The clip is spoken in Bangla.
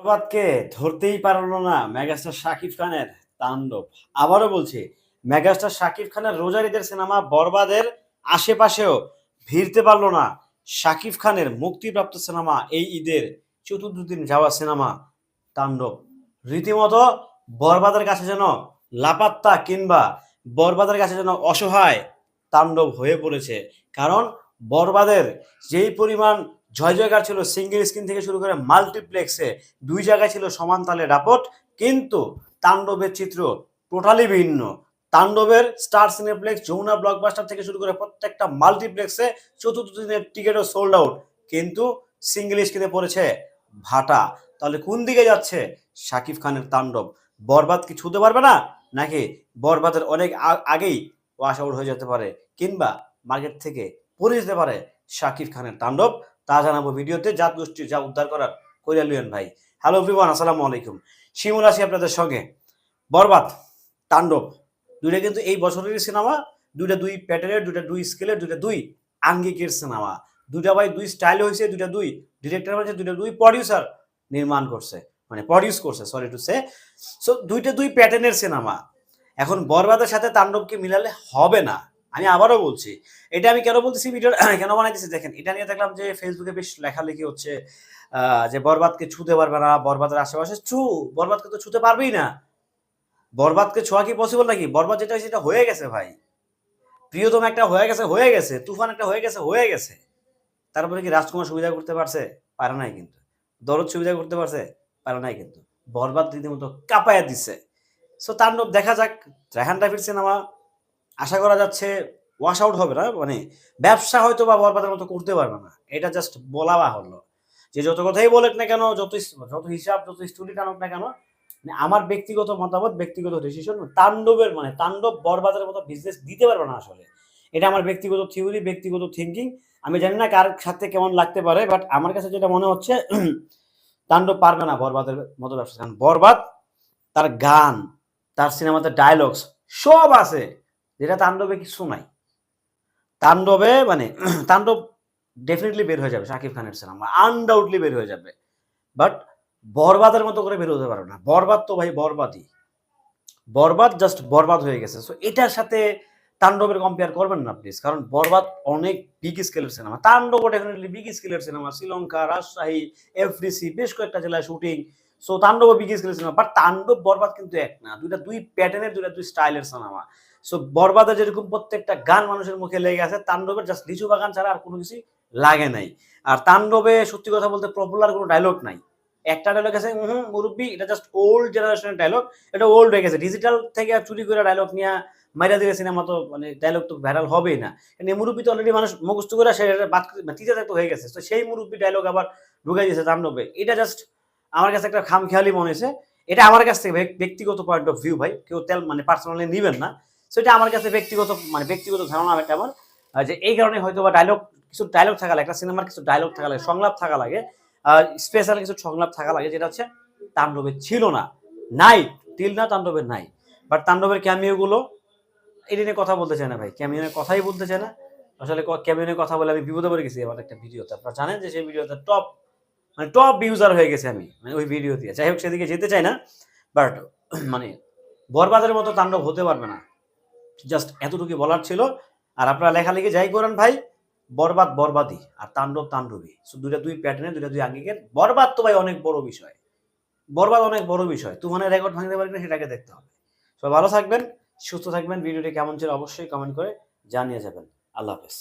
বরবাদকে ধরতেই পারল না মেগাস্টার শাকিব খানের তাণ্ডব। আবারও বলছি, মেগাস্টার শাকিব খানের রোজারিদের সিনেমা বরবাদের আশেপাশেও ভিড়তে পারল না শাকিব খানের মুক্তিপ্রাপ্ত সিনেমা এই ঈদের চতুর্থ দিন যাওয়া সিনেমা তাণ্ডব। রীতিমতো বরবাদের কাছে যেন লাপাত্তা কিংবা বরবাদের কাছে যেন অসহায় তাণ্ডব হয়ে পড়েছে। কারণ বরবাদের যেই পরিমাণ জয় জয়কার ছিল সিঙ্গেল স্ক্রিন থেকে শুরু করে মাল্টিপ্লেক্সে দুই জায়গায় ছিল সমান তালে ডাপট কিন্তু তাণ্ডবের চিত্র টোটালি ভিন্ন। তাণ্ডবের স্টার সিনেপ্লেক্স যমুনা ব্লকবাস্টার থেকে শুরু করে প্রত্যেকটা মাল্টিপ্লেক্সে চতুর্থ দিনের টিকিটও সোল্ড আউট কিন্তু সিঙ্গেল স্ক্রিনে পড়েছে ভাটা। তাহলে কোন দিকে যাচ্ছে? শাকিব খানের তাণ্ডব। বরবাদ কি ছুতে পারবে না? নাকি বরবাদের অনেক আগেই ওয়াশ আউট হয়ে যেতে পারে, কিংবা মার্কেট থেকে পড়ে যেতে পারে শাকিব খানের তাণ্ডব? তা জানাব ভিডিওতে জাত গোষ্ঠী যা উদ্ধার করার, কইরা লিয়ন ভাই। হ্যালো এভরিওয়ান আসসালামু আলাইকুম। শিমুল আছি আপনাদের সঙ্গে। বরবাদ, তাণ্ডব, দুইটা কিন্তু এই বছরেরই সিনেমা, দুইটা দুই প্যাটার্নের দুইটা দুই স্কেলের দুইটা দুই আঙ্গিকের সিনেমা। দুইটা ভাই দুই স্টাইল হয়েছে দুইটা দুই ডিরেক্টর হয়েছে দুইটা দুই প্রডিউসার নির্মাণ করছে মানে প্রডিউস করছে সরি টু সে সো দুইটা দুই প্যাটার্নের সিনেমা। এখন বরবাদের সাথে তাণ্ডবকে মিলালে হবে না। আমি আবারও বলছি, এটা আমি কেন বলতেছি ভিডিও কেন বানাইতেছি? দেখেন, এটা নিয়ে দেখলাম যে ফেসবুকে বেশ লেখালেখি হচ্ছে যে বরবাদকে ছুতে পারবে না, বরবাদের আশেপাশে ছু, বরবাদকে তো ছুতে পারবেই না। বরবাদকে ছোঁয়া কি পসিবল নাকি? বরবাদ যেটা সেটা হয়ে গেছে ভাই। প্রিয়তম একটা হয়ে গেছে হয়ে গেছে, তুফান একটা হয়ে গেছে হয়ে গেছে। তারপরে কি রাজকুমার সুবিধা করতে পারছে? পারে নাই কিন্তু। দরদ সুবিধা করতে পারছে? পারে নাই কিন্তু। বরবাদ রীতিমতো কাঁপায়া দিচ্ছে সো তাণ্ডব দেখা যাক রেহান রাফির সিনেমা আশা করা যাচ্ছে ওয়াশ আউট হবে না মানে ব্যবসা হয়তো বা বরবাদের মতো করতে পারবে না। এটা জাস্ট বলা বাহুল্য। যে যত কথাই বলেক না কেন, যত যত হিসাব, যত স্টুডি টানুক না কেন মানে আমার ব্যক্তিগত মতামত, ব্যক্তিগত ডিসিশন তাণ্ডবের মানে তাণ্ডব বরবাদের মতো বিজনেস দিতে পারবে না আসলে। এটা আমার ব্যক্তিগত থিওরি ব্যক্তিগত থিঙ্কিং আমি জানি না কার সাথে কেমন লাগতে পারে বাট আমার কাছে যেটা মনে হচ্ছে, তাণ্ডব পারবে না বরবাদের মতো ব্যবসা। কারণ বরবাদ, তার গান, তার সিনেমাতে ডায়লগস সব আছে। যেটা তাণ্ডবে কিছু নাই। তাণ্ডবে মানে তাণ্ডব ডেফিনেটলি বের হয়ে যাবে, শাকিব খানের সিনেমা আনডাউটলি বের হয়ে যাবে। বাট বরবাদের মতো করে বের হতে পারবে না। বরবাদ তো ভাই বরবাদই। বরবাদ জাস্ট বরবাদ হয়ে গেছে। সো এটার সাথে তাণ্ডবের কম্পেয়ার করবেন না প্লিজ কারণ বরবাদ অনেক বিগ স্কেলের সিনেমা তাণ্ডবও ডেফিনেটলি বিগ স্কেলের সিনেমা শ্রীলঙ্কা, রাজশাহী, এফডিসি, বেশ কয়েকটা জেলায় শুটিং সো তাণ্ডব বিগ স্কেলের সিনেমা বাট তাণ্ডব বরবাদ কিন্তু এক না। দুইটা দুই প্যাটার্নের দুইটা দুই স্টাইলের সিনেমা সো বরবাদে যেরকম প্রত্যেকটা গান মানুষের মুখে লেগে আছে, তাণ্ডবের জাস্ট লিচু বাগান ছাড়া আর কোনো কিছু লাগে নাই। আর তাণ্ডবে সত্যি কথা বলতে পপুলার কোনো ডায়লগ নাই। একটা ডায়লগ আছে হুম মুরব্বী, এটা জাস্ট ওল্ড জেনারেশনের ডায়লগ এটা ওল্ড হয়ে গেছে। ডিজিটাল থেকে আর চুরি করে ডায়লগ নিয়ে মাইরা দিলে সিনেমা তো মানে ডায়লগ তো ভাইরাল হবেই না। এমনি মুরব্বী তো অলরেডি মানুষ মুখস্থ করে সে বাদ টিচার তো হয়ে গেছে। তো সেই মুরব্বী ডায়লগ আবার ঢুকাই দিয়েছে তাণ্ডবে। এটা জাস্ট আমার কাছে একটা খামখেয়ালি মনে হয়েছে। এটা আমার কাছ থেকে ব্যক- ব্যক্তিগত পয়েন্ট অফ ভিউ ভাই। কেউ তেল মানে পার্সোনালি নিবেন না। সেটা আমার কাছে ব্যক্তিগত মানে ব্যক্তিগত ধারণা একটা আমার যে এই কারণে হয়তো বা ডায়লগ কিছু ডায়লগ থাকা লাগে, একটা সিনেমার কিছু ডায়লগ থাকা লাগে, সংলাপ থাকা লাগে স্পেশাল কিছু সংলাপ থাকা লাগে, যেটা হচ্ছে তাণ্ডবের ছিল না, নাই টিল না তাণ্ডবের নাই। বাট তাণ্ডবের ক্যামিওগুলো এটা নিয়ে কথা বলতে চায় না ভাই ক্যামিও নিয়ে কথাই বলতে চায় না। আসলে ক্যামিও নিয়ে কথা বলে আমি বিপদে পড়ে গেছি আমার একটা ভিডিওতে। আপনারা জানেন যে সেই ভিডিওতে টপ মানে টপ ইউজার হয়ে গেছে আমি মানে ওই ভিডিও দিয়ে। যাই হোক, সেদিকে যেতে চাই না বাট মানে বরবাদের মতো তাণ্ডব হতে পারবে না। জাস্ট এতটুকু বলার ছিল। আর আপনারা লেখালেখি যাই করেন ভাই, বরবাদ বরবাদি আর তাণ্ডব তাণ্ডবী দুইটা দুই প্যাটার্নে দুইটা দুই আঙ্গিকের। বরবাদ তো ভাই অনেক বড় বিষয়। বরবাদ অনেক বড় বিষয়। তুফানের রেকর্ড ভাঙতে পারি না সেটাকে দেখতে হবে। সবাই ভালো থাকবেন, সুস্থ থাকবেন। ভিডিওটি কেমন ছিল অবশ্যই কমেন্ট করে জানিয়ে যাবেন। আল্লাহ হাফেজ।